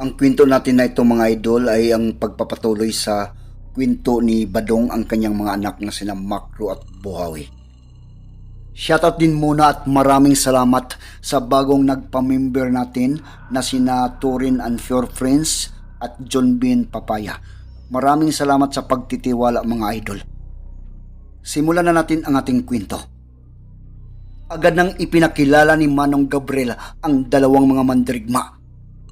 Ang kwento natin na ito mga idol ay ang pagpapatuloy sa kwento ni Badong ang kanyang mga anak na sina Makro at Buhawi. Shoutout din muna at maraming salamat sa bagong nagpa-member natin na sina Turin and Pure Friends at John Bean Papaya. Maraming salamat sa pagtitiwala mga idol. Simulan na natin ang ating kwento. Agad nang ipinakilala ni Manong Gabriel ang dalawang mga mandirigma.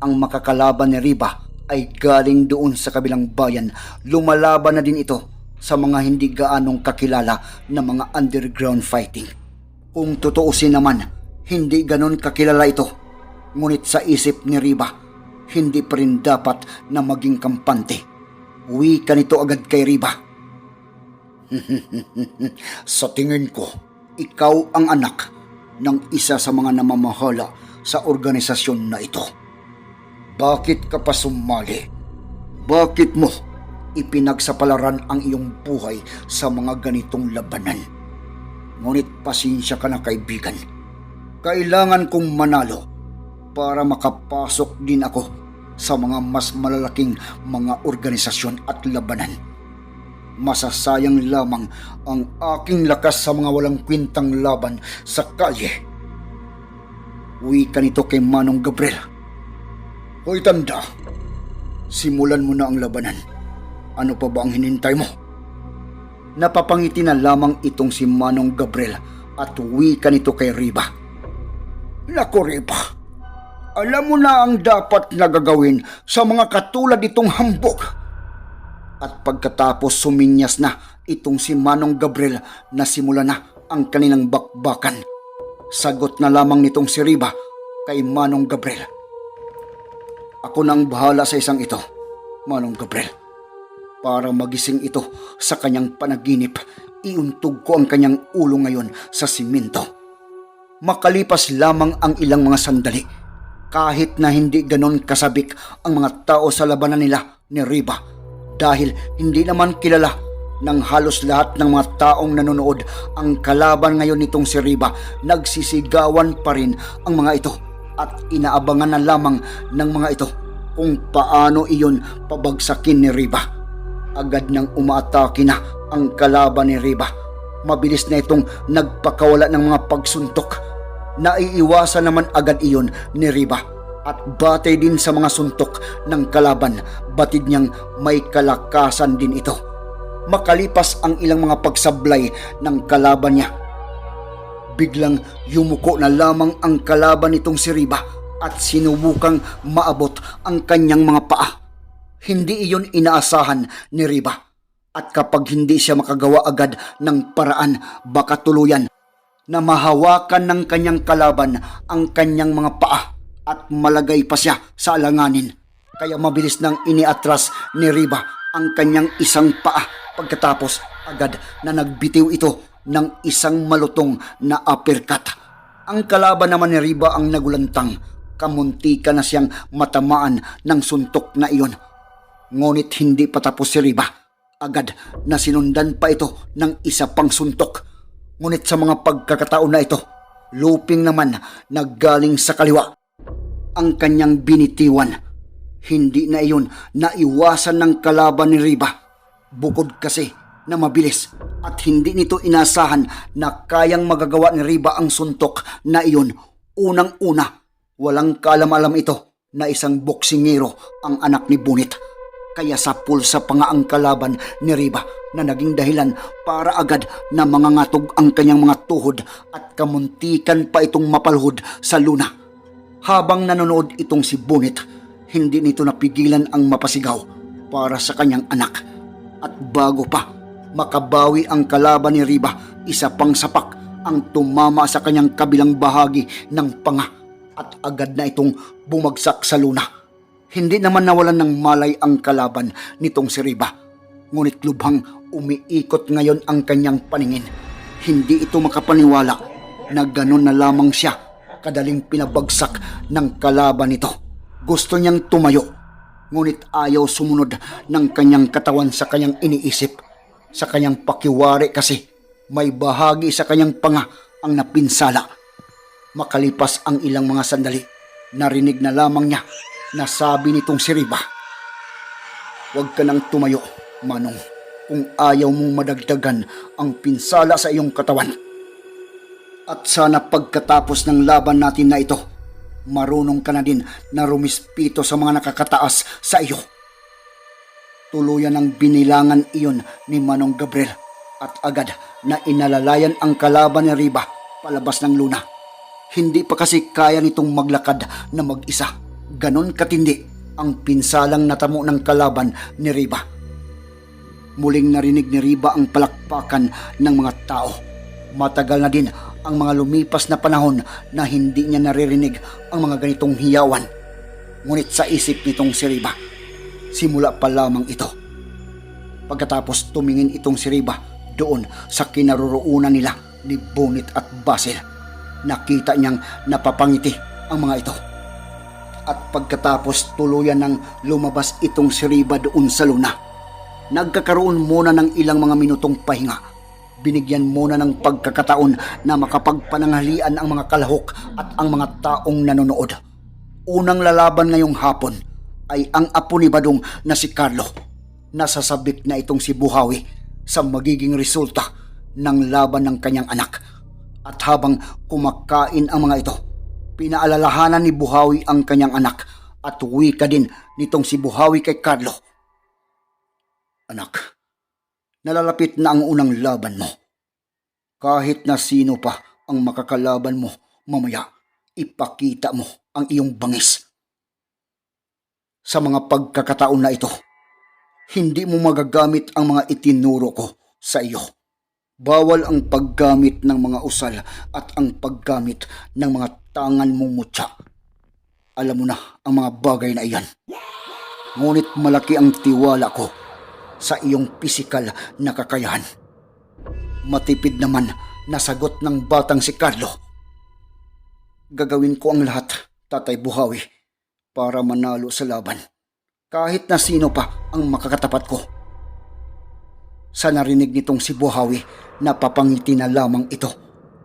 Ang makakalaban ni Riba ay galing doon sa kabilang bayan. Lumalaban na din ito sa mga hindi gaanong kakilala na mga underground fighting. Kung tutuusin naman, hindi ganon kakilala ito. Ngunit sa isip ni Riba, hindi pa rin dapat na maging kampante. Uwi ka nito agad kay Riba. Sa tingin ko, ikaw ang anak ng isa sa mga namamahala sa organisasyon na ito. Bakit ka pa sumali? Bakit mo ipinagsapalaran ang iyong buhay sa mga ganitong labanan? Ngunit pasensya ka na kaibigan. Kailangan kong manalo para makapasok din ako sa mga mas malalaking mga organisasyon at labanan masasayang lamang ang aking lakas sa mga walang kwintang laban sa kalye. Uwi ka nito kay Manong Gabriel. Hoy tanda, simulan mo na ang labanan. Ano pa ba ang hinintay mo? Napapangiti na lamang itong si Manong Gabriel at uwi ka nito kay Riba. Naku Riba, alam mo na ang dapat na gagawin sa mga katulad itong hambog at pagkatapos suminyas na itong si Manong Gabriel na simula na ang kanilang bakbakan. Sagot na lamang nitong si Riba kay Manong Gabriel. Ako nang bahala sa isang ito, Manong Gabriel. Para magising ito sa kanyang panaginip, iuntog ko ang kanyang ulo ngayon sa simento. Makalipas lamang ang ilang mga sandali, kahit na hindi ganon kasabik ang mga tao sa labanan nila ni Riba dahil hindi naman kilala ng halos lahat ng mga taong nanonood ang kalaban ngayon nitong si Riba. Nagsisigawan pa rin ang mga ito at inaabangan na lamang ng mga ito kung paano iyon pabagsakin ni Riba. Agad nang umaatake na ang kalaban ni Riba. Mabilis na itong nagpakawala ng mga pagsuntok. Naiiwasan naman agad iyon ni Riba at batay din sa mga suntok ng kalaban, batid niyang may kalakasan din ito. Makalipas ang ilang mga pagsablay ng kalaban niya, biglang yumuko na lamang ang kalaban nitong si Riba at sinubukang maabot ang kanyang mga paa. Hindi iyon inaasahan ni Riba. At kapag hindi siya makagawa agad ng paraan, baka tuluyan na mahawakan ng kanyang kalaban ang kanyang mga paa at malagay pa siya sa alanganin. Kaya mabilis nang iniatras ni Riba ang kanyang isang paa pagkatapos agad na nagbitiw ito ng isang malutong na uppercut. Ang kalaban naman ni Riba ang nagulantang. Kamuntika na siyang matamaan ng suntok na iyon. Ngunit hindi pa tapos si Riba. Agad na sinundan pa ito ng isa pang suntok. Ngunit sa mga pagkakataon na ito, looping naman na galing sa kaliwa ang kanyang binitiwan. Hindi na iyon naiwasan ng kalaban ni Riba. Bukod kasi na mabilis at hindi nito inasahan na kayang magagawa ni Riba ang suntok na iyon. Unang-una, walang kalam-alam ito na isang boksingero ang anak ni Bunit. Kaya sa pulsa pa nga ang kalaban ni Riba na naging dahilan para agad na mangangatog ang kanyang mga tuhod at kamuntikan pa itong mapalhod sa luna. Habang nanonood itong si Bunit, hindi nito napigilan ang mapasigaw para sa kanyang anak. At bago pa makabawi ang kalaban ni Riba, isa pang sapak ang tumama sa kanyang kabilang bahagi ng panga at agad na itong bumagsak sa luna. Hindi naman nawalan ng malay ang kalaban nitong si Riba. Ngunit lubhang umiikot ngayon ang kanyang paningin. Hindi ito makapaniwala na ganun na lamang siya kadaling pinabagsak ng kalaban nito. Gusto niyang tumayo, ngunit ayaw sumunod ng kanyang katawan sa kanyang iniisip. Sa kanyang pakiwari kasi may bahagi sa kanyang panga ang napinsala. Makalipas ang ilang mga sandali, narinig na lamang niya na sabi nitong si Riba, Huwag ka nang tumayo, Manong, kung ayaw mong madagdagan ang pinsala sa iyong katawan. At sana pagkatapos ng laban natin na ito, marunong ka na din na rumispito sa mga nakakataas sa iyo. Tuluyan ang binilangan iyon ni Manong Gabriel at agad na inalalayan ang kalaban ni Riba palabas ng luna. Hindi pa kasi kaya nitong maglakad na mag-isa. Ganon katindi ang pinsalang natamo ng kalaban ni Riba. Muling narinig ni Riba ang palakpakan ng mga tao. Matagal na din ang mga lumipas na panahon na hindi niya naririnig ang mga ganitong hiyawan. Ngunit sa isip nitong si Riba, simula pa lamang ito. Pagkatapos tumingin itong si Riba doon sa kinaroroonan nila ni Bonit at Basil. Nakita niyang napapangiti ang mga ito. At pagkatapos tuluyan ng lumabas itong si Riba doon sa luna, nagkakaroon muna ng ilang mga minutong pahinga. Binigyan muna ng pagkakataon na makapagpananghalian ang mga kalahok at ang mga taong nanonood. Unang lalaban ngayong hapon ay ang apo ni Badong na si Carlo. Nasasabik na itong si Buhawi sa magiging resulta ng laban ng kanyang anak. At habang kumakain ang mga ito, pinaalalahanan ni Buhawi ang kanyang anak at wika din nitong si Buhawi kay Carlo. Anak, nalalapit na ang unang laban mo. Kahit na sino pa ang makakalaban mo, mamaya ipakita mo ang iyong bangis. Sa mga pagkakataon na ito, hindi mo magagamit ang mga itinuro ko sa iyo. Bawal ang paggamit ng mga usal at ang paggamit ng mga tangan mong mutya. Alam mo na ang mga bagay na iyan. Ngunit malaki ang tiwala ko sa iyong pisikal na kakayahan. Matipid naman na sagot ng batang si Carlo. Gagawin ko ang lahat, Tatay Buhawi, para manalo sa laban. Kahit na sino pa ang makakatapat ko. Sa narinig nitong si Buhawi, napapangiti na lamang ito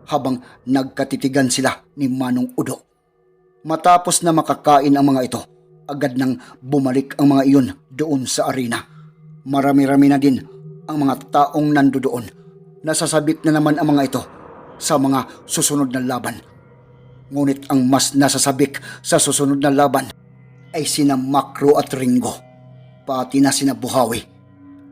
habang nagkatitigan sila ni Manong Udo. Matapos na makakain ang mga ito, agad nang bumalik ang mga iyon doon sa arena. Marami-rami na din ang mga taong nando doon. Nasasabik na naman ang mga ito sa mga susunod na laban. Ngunit ang mas nasasabik sa susunod na laban ay sina Makro at Ringo, pati na sina Buhawi.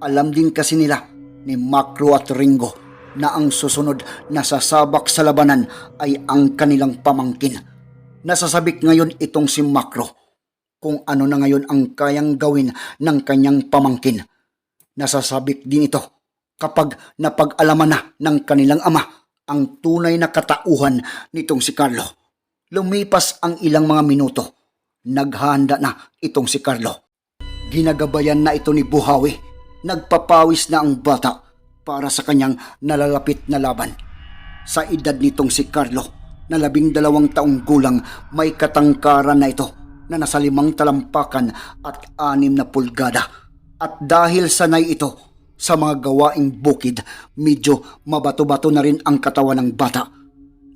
Alam din kasi nila ni Makro at Ringo na ang susunod na sasabak sa labanan ay ang kanilang pamangkin. Nasasabik ngayon itong si Makro kung ano na ngayon ang kayang gawin ng kanyang pamangkin. Nasasabik din ito kapag napag-alaman na ng kanilang ama ang tunay na katauhan nitong si Carlo. Lumipas ang ilang mga minuto. Naghanda na itong si Carlo. Ginagabayan na ito ni Buhawi. Nagpapawis na ang bata para sa kanyang nalalapit na laban. Sa edad nitong si Carlo, na labing dalawang taong gulang, may katangkaran na ito na nasa limang talampakan at anim na pulgada. At dahil sanay ito sa mga gawaing bukid, medyo mabato-bato na rin ang katawan ng bata.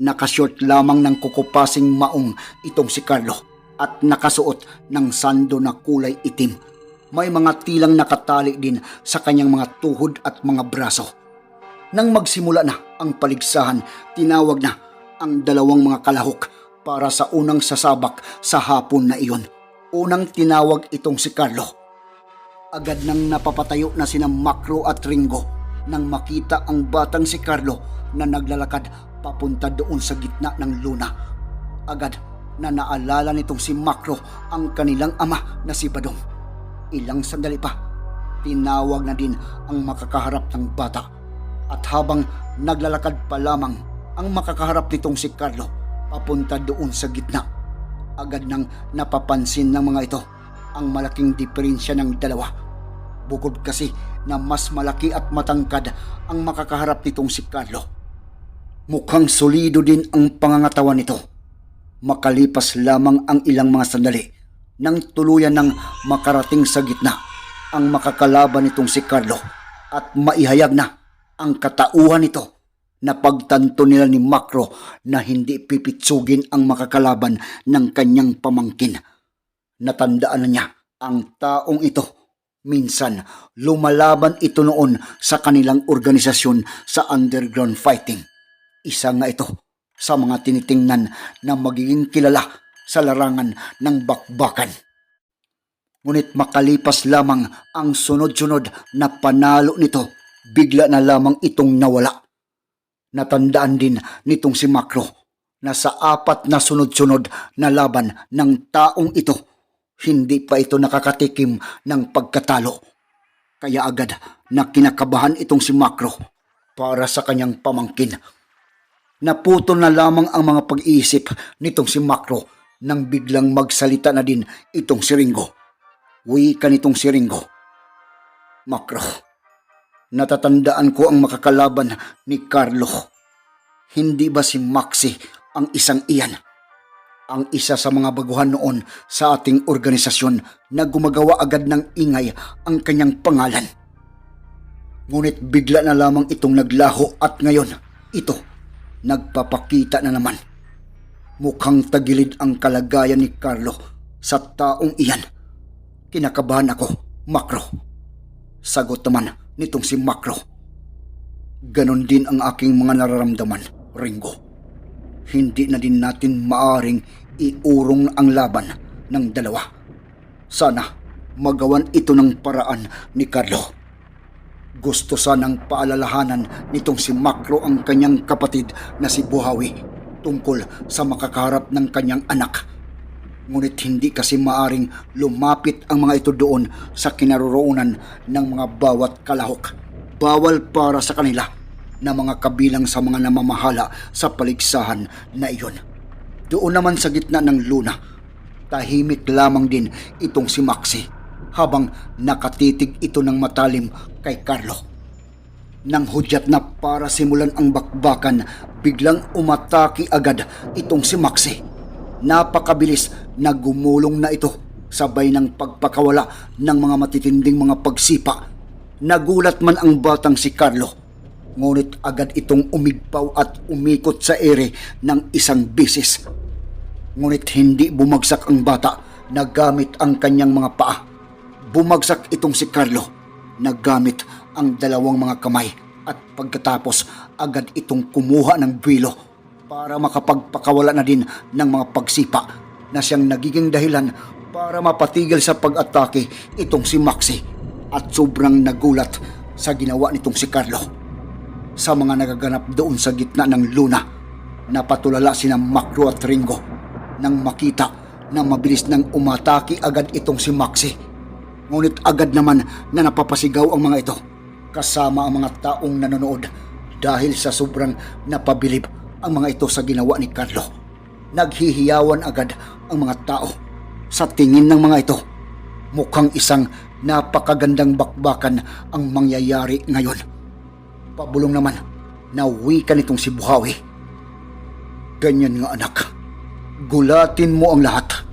Nakashort lamang ng kukupasing maong itong si Carlo at nakasuot ng sando na kulay itim. May mga tilang nakatali din sa kanyang mga tuhod at mga braso. Nang magsimula na ang paligsahan, tinawag na ang dalawang mga kalahok para sa unang sasabak sa hapon na iyon. Unang tinawag itong si Carlo. Agad nang napapatayo na sina Makro at Ringo nang makita ang batang si Carlo na naglalakad papunta doon sa gitna ng luna. Agad na naalala nitong si Makro ang kanilang ama na si Badong. Ilang sandali pa, tinawag na din ang makakaharap ng bata. At habang naglalakad pa lamang ang makakaharap nitong si Carlo papunta doon sa gitna, Agad nang napapansin ng mga ito ang malaking diferensya ng dalawa. Bukod kasi na mas malaki at matangkad ang makakaharap nitong si Carlo. Mukhang solido din ang pangangatawan nito. Makalipas lamang ang ilang mga sandali nang tuluyan ng makarating sa gitna ang makakalaban nitong si Carlo at maihayag na ang katauhan nito na pagtanto nila ni Macro na hindi pipitsugin ang makakalaban ng kanyang pamangkin. Natandaan na niya ang taong ito. Minsan, lumalaban ito noon sa kanilang organisasyon sa underground fighting. Isa nga ito sa mga tinitingnan na magiging kilala sa larangan ng bakbakan. Ngunit makalipas lamang ang sunod-sunod na panalo nito, bigla na lamang itong nawala. Natandaan din nitong si Macro na sa apat na sunod-sunod na laban ng taong ito, hindi pa ito nakakatikim ng pagkatalo. Kaya agad na kinakabahan itong si Macro para sa kanyang pamangkin. Naputo na lamang ang mga pag-iisip nitong si Macro nang biglang magsalita na din itong si Ringo. Wika nitong si Ringo. Macro, natatandaan ko ang makakalaban ni Carlo. Hindi ba si Maxi ang isang iyan? Ang isa sa mga baguhan noon sa ating organisasyon na gumagawa agad ng ingay ang kanyang pangalan. Ngunit bigla na lamang itong naglaho at ngayon, ito, nagpapakita na naman. Mukhang tagilid ang kalagayan ni Carlo sa taong iyan. Kinakabahan ako, Makro. Sagot naman nitong si Makro. Ganon din ang aking mga nararamdaman, Ringo. Hindi na din natin maaring iurong ang laban ng dalawa. Sana magawan ito ng paraan ni Carlo. Gusto sanang paalalahanan nitong si Makro ang kanyang kapatid na si Buhawi tungkol sa makakaharap ng kanyang anak. Ngunit hindi kasi maaring lumapit ang mga ito doon sa kinaroroonan ng mga bawat kalahok. Bawal para sa kanila na mga kabilang sa mga namamahala sa paligsahan na iyon. Doon naman sa gitna ng luna, tahimik lamang din itong si Maxi habang nakatitig ito ng matalim kay Carlo. Nang hudyat na para simulan ang bakbakan, biglang umataki agad itong si Maxi. Napakabilis na gumulong na ito sabay ng pagpakawala ng mga matitinding mga pagsipa. Nagulat man ang batang si Carlo, ngunit agad itong umigpaw at umikot sa ere ng isang bisis. Ngunit hindi bumagsak ang bata na gamit ang kanyang mga paa. Bumagsak itong si Carlo na gamit ang dalawang mga kamay at pagkatapos agad itong kumuha ng bilo para makapagpakawala na din ng mga pagsipa na siyang nagiging dahilan para mapatigil sa pag-atake itong si Maxi at sobrang nagulat sa ginawa nitong si Carlo. Sa mga nagaganap doon sa gitna ng luna, napatulala sina Macro at Ringo nang makita na mabilis nang umatake agad itong si Maxi. Ngunit agad naman na napapasigaw ang mga ito kasama ang mga taong nanonood dahil sa sobrang napabilib ang mga ito sa ginawa ni Carlo. Naghihiyawan agad ang mga tao. Sa tingin ng mga ito, mukhang isang napakagandang bakbakan ang mangyayari ngayon. Pabulong naman na wika nitong si Buhawi. Ganyan nga anak, gulatin mo ang lahat.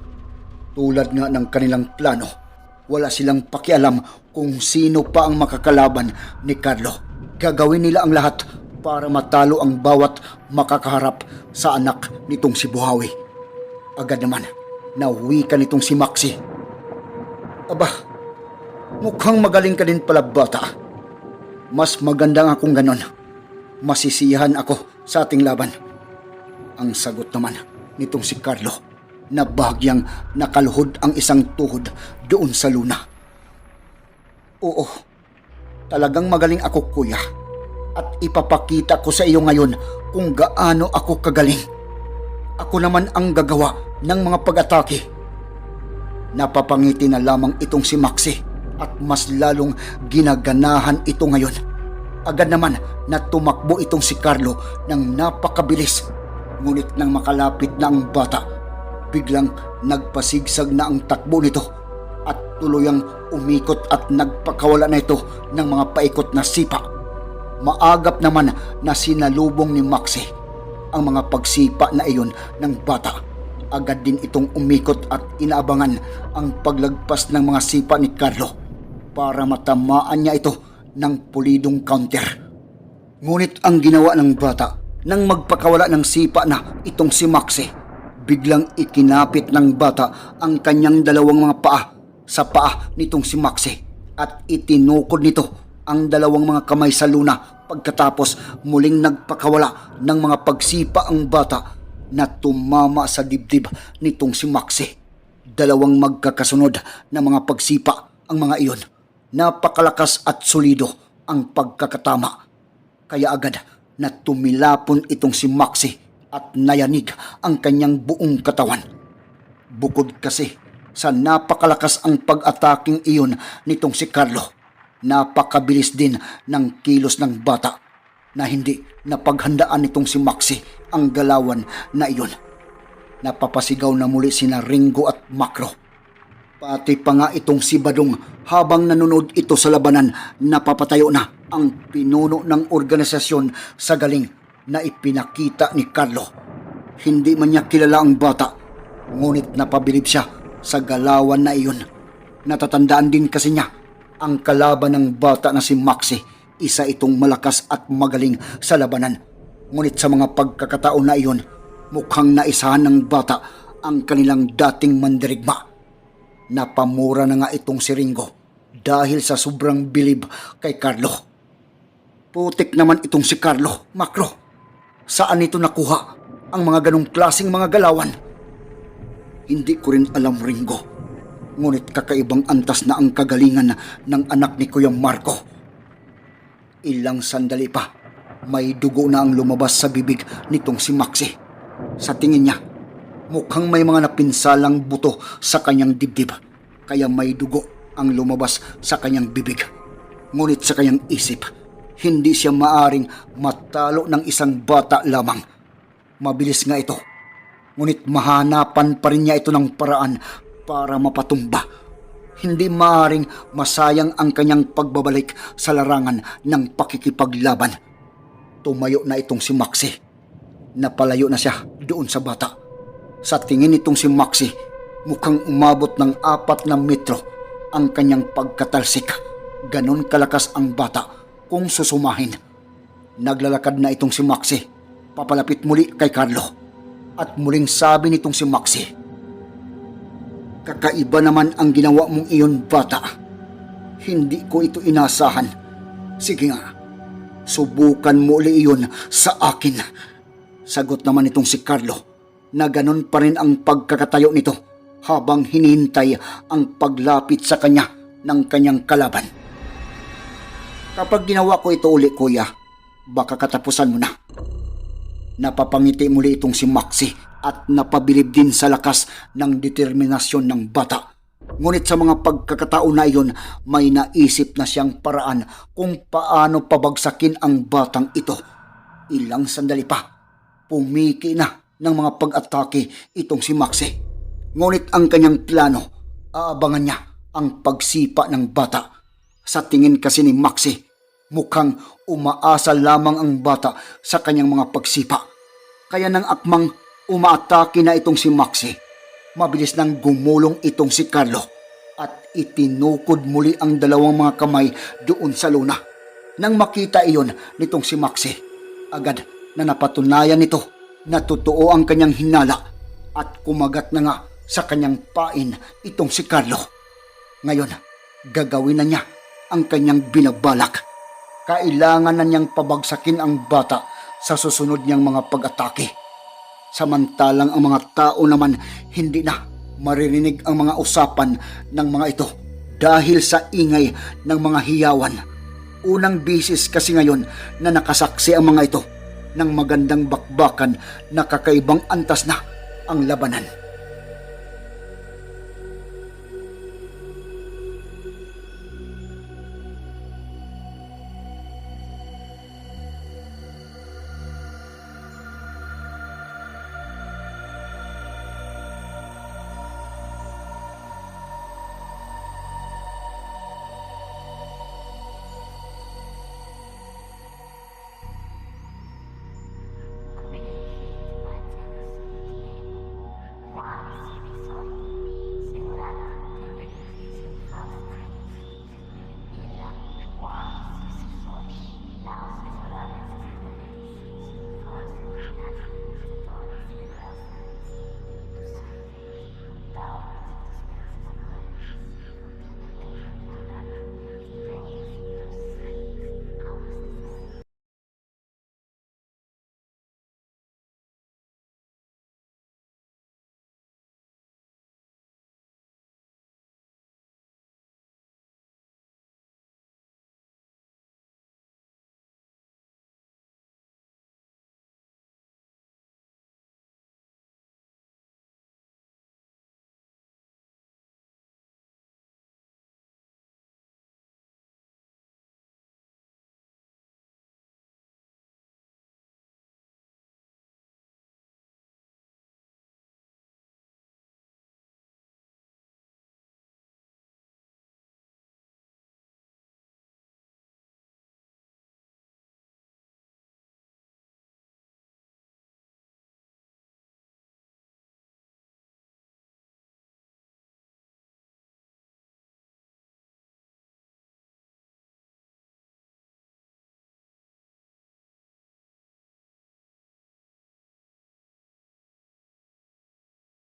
Tulad nga ng kanilang plano, wala silang pakialam kung sino pa ang makakalaban ni Carlo. Gagawin nila ang lahat para matalo ang bawat makakaharap sa anak nitong si Buhawi. Agad naman, nauwi ka nitong si Maxi. Aba, mukhang magaling ka din pala bata. Mas maganda nga kung ganon. Masisiyahan ako sa ating laban. Ang sagot naman nitong si Carlo na bahagyang nakaluhod ang isang tuhod doon sa luna. Oo, talagang magaling ako kuya at ipapakita ko sa iyo ngayon kung gaano ako kagaling. Ako naman ang gagawa ng mga pag-atake. Napapangiti na lamang itong si Maxi at mas lalong ginaganahan ito ngayon. Agad naman na tumakbo itong si Carlo ng napakabilis. Ngunit nang makalapit na ang bata, Biglang nagpasigsag na ang takbo nito at tuluyang umikot at nagpakawala na ito ng mga paikot na sipa. Maagap naman na sinalubong ni Maxi ang mga pagsipa na iyon ng bata. Agad din itong umikot at inaabangan ang paglagpas ng mga sipa ni Carlo para matamaan niya ito ng pulidong counter. Ngunit ang ginawa ng bata nang magpakawala ng sipa na itong si Maxi, biglang ikinapit ng bata ang kanyang dalawang mga paa sa paa nitong si Maxi at itinukod nito ang dalawang mga kamay sa luna pagkatapos muling nagpakawala ng mga pagsipa ang bata na tumama sa dibdib nitong si Maxi. Dalawang magkakasunod na mga pagsipa ang mga iyon. Napakalakas at solido ang pagkakatama. Kaya agad na tumilapon itong si Maxi at nayanig ang kanyang buong katawan. Bukod kasi sa napakalakas ang pag-ataking iyon nitong si Carlo, napakabilis din ng kilos ng bata na hindi napaghandaan nitong si Maxi ang galawan na iyon. Napapasigaw na muli sina Ringo at Makro. Pati pa nga itong si Badong habang nanonood ito sa labanan napapatayo na ang pinuno ng organisasyon sa galing na ipinakita ni Carlo. Hindi man niya kilala ang bata, ngunit napabilib siya sa galawan na iyon. Natatandaan din kasi niya ang kalaban ng bata na si Maxi. Isa itong malakas at magaling sa labanan. Ngunit sa mga pagkakataon na iyon, mukhang naisahan ng bata ang kanilang dating mandirigma. Napamura na nga itong si Ringo dahil sa sobrang bilib kay Carlo. Putik naman itong si Carlo, Makro. Saan ito nakuha ang mga ganong klasing mga galawan? Hindi ko rin alam, Ringo. Ngunit kakaibang antas na ang kagalingan ng anak ni Kuya Marco. Ilang sandali pa, may dugo na ang lumabas sa bibig nitong si Maxi. Sa tingin niya, mukhang may mga napinsalang buto sa kanyang dibdib. Kaya may dugo ang lumabas sa kanyang bibig. Ngunit sa kanyang isip, hindi siya maaring matalo ng isang bata lamang. Mabilis nga ito. Ngunit mahanapan pa rin niya ito ng paraan para mapatumba. Hindi maaring masayang ang kanyang pagbabalik sa larangan ng pakikipaglaban. Tumayo na itong si Maxi. Napalayo na siya doon sa bata. Sa tingin nitong si Maxi, mukhang umabot ng apat na metro ang kanyang pagkatalsik. Ganon kalakas ang bata kung susumahin. Naglalakad na itong si Maxi. Papalapit muli kay Carlo. At muling sabi nitong si Maxi, Kakaiba naman ang ginawa mong iyon, bata. Hindi ko ito inasahan. Sige nga, subukan mo uli iyon sa akin. Sagot naman itong si Carlo na ganon pa rin ang pagkakatayo nito habang hinihintay ang paglapit sa kanya ng kanyang kalaban. Kapag ginawa ko ito uli, kuya, baka katapusan mo na. Napapangiti muli itong si Maxi at napabilib din sa lakas ng determinasyon ng bata. Ngunit sa mga pagkakataon na iyon, may naisip na siyang paraan kung paano pabagsakin ang batang ito. Ilang sandali pa, pumiki na ng mga pag-atake itong si Maxi. Ngunit ang kanyang plano, aabangan niya ang pagsipa ng bata. Sa tingin kasi ni Maxi, mukhang umaasa lamang ang bata sa kanyang mga pagsipa. Kaya nang akmang umaatake na itong si Maxi, mabilis nang gumulong itong si Carlo at itinukod muli ang dalawang mga kamay doon sa luna. Nang makita iyon nitong si Maxi, agad na napatunayan nito na totoo ang kanyang hinala at kumagat na nga sa kanyang pain itong si Carlo. Ngayon, gagawin na niya ang kanyang binabalak. Kailangan na niyang pabagsakin ang bata sa susunod niyang mga pag-atake. Samantalang ang mga tao naman hindi na maririnig ang mga usapan ng mga ito dahil sa ingay ng mga hiyawan. Unang bisis kasi ngayon na nakasaksi ang mga ito ng magandang bakbakan na kakaibang antas na ang labanan.